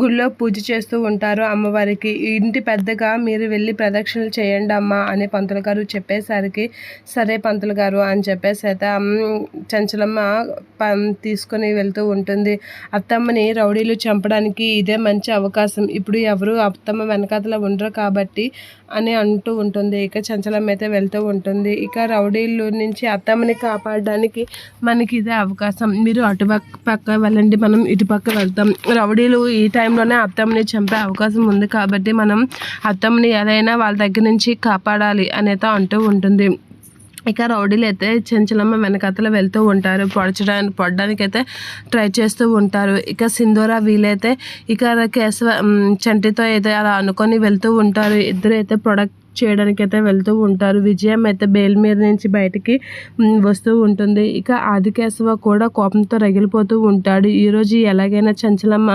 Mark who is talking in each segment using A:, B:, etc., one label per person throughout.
A: గుళ్ళో పూజ చేస్తూ ఉంటారు అమ్మవారికి. ఇంటి పెద్దగా మీరు వెళ్ళి ప్రదక్షిణలు చేయండి అమ్మ అని పంతులు గారు చెప్పేసరికి సరే పంతులు గారు అని చెప్పేసి అయితే చంచలమ్మ తీసుకొని వెళ్తూ ఉంటుంది. అత్తమ్మని రౌడీలు చంపడానికి ఇదే మంచి అవకాశం. ఇప్పుడు ఎవరు అత్తమ్మ వెనకాతల ఉండరు కాబట్టి అని అంటూ ఉంటుంది. ఇక చంచలమ్మ అయితే వెళ్తూ ఉంటుంది. ఇక రౌడీలు నుంచి అత్తమ్మని కాపాడడానికి మనకి ఇదే అవకాశం. మీరు అటు పక్క వెళ్ళండి మనం ఇటు పక్క వెళ్తాం. రౌడీలు ఈ టైం టైంలోనే అత్తమ్మని చంపే అవకాశం ఉంది కాబట్టి మనం అత్తమ్మని ఏదైనా వాళ్ళ దగ్గర నుంచి కాపాడాలి అనేది అంటూ ఉంటుంది. ఇక రౌడీలు అయితే చెంచలమ్మ వెనకతలు వెళ్తూ ఉంటారు. పొడచడానికి పొడడానికి అయితే ట్రై చేస్తూ ఉంటారు. ఇక సింధూర వీలైతే ఇక కేశవ చంటితో అయితే అలా అనుకొని వెళ్తూ ఉంటారు. ఇద్దరు అయితే ప్రొడక్ట్ చేయడానికి అయితే వెళ్తూ ఉంటారు. విజయం అయితే బెయిల్ మీద నుంచి బయటికి వస్తూ ఉంటుంది. ఇక ఆదికేశవ కూడా కోపంతో రగిలిపోతూ ఉంటాడు. ఈరోజు ఎలాగైనా చంచలమ్మ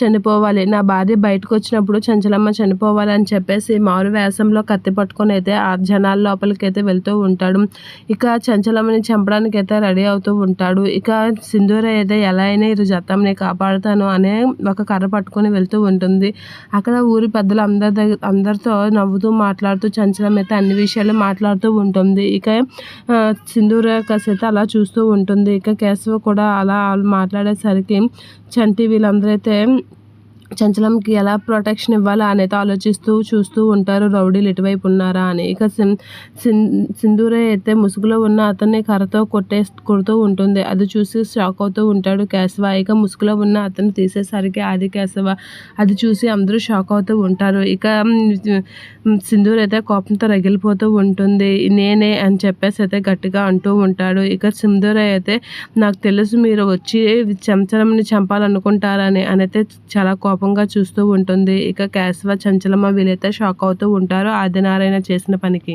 A: చనిపోవాలి. నా భార్య బయటకు వచ్చినప్పుడు చంచలమ్మ చనిపోవాలి అని చెప్పేసి మారు వేసంలో కత్తి పట్టుకొని అయితే ఆ జనాల లోపలికి అయితే వెళ్తూ ఉంటాడు. ఇక చంచలమ్మని చంపడానికి అయితే రెడీ అవుతూ ఉంటాడు. ఇక సింధూర అయితే ఎలా అయినా ఈరోజు అత్తమ్మని కాపాడుతాను అనే ఒక కర్ర పట్టుకొని వెళ్తూ ఉంటుంది. అక్కడ ఊరి పెద్దలు అందరి అందరితో నవ్వుతూ మాట్లాడుతూ చంచలం అయితే అన్ని విషయాలు మాట్లాడుతూ ఉంటుంది. ఇక సింధూర కసైతే అలా చూస్తూ ఉంటుంది. ఇక కేశవ కూడా అలా మాట్లాడేసరికి చంటి వీళ్ళందరూ అయితే చంచలంకి ఎలా ప్రొటెక్షన్ ఇవ్వాలా అనేది ఆలోచిస్తూ చూస్తూ ఉంటారు. రౌడీలు ఇటువైపు ఉన్నారా అని. ఇక సిం సింధూరే అయితే ముసుగులో ఉన్న అతన్ని కర్రతో కొట్టే కొడుతూ ఉంటుంది. అది చూసి షాక్ అవుతూ ఉంటాడు కేశవ. ఇక ముసుగులో ఉన్న అతను తీసేసరికి ఆది కేశవ. అది చూసి అందరూ షాక్ అవుతూ ఉంటారు. ఇక సింధూర్ అయితే కోపంతో రగిలిపోతూ ఉంటుంది. నేనే అని చెప్పేసి అయితే గట్టిగా అంటూ ఉంటాడు. ఇక సింధూర అయితే నాకు తెలుసు మీరు వచ్చి చంచలంని చంపాలనుకుంటారని అని అయితే చాలా కోపం కోపంగా చూస్తూ ఉంటుంది. ఇక కేశవ చంచలమ్మ వీలైతే షాక్ అవుతూ ఉంటారు ఆదినారాయణ చేసిన పనికి.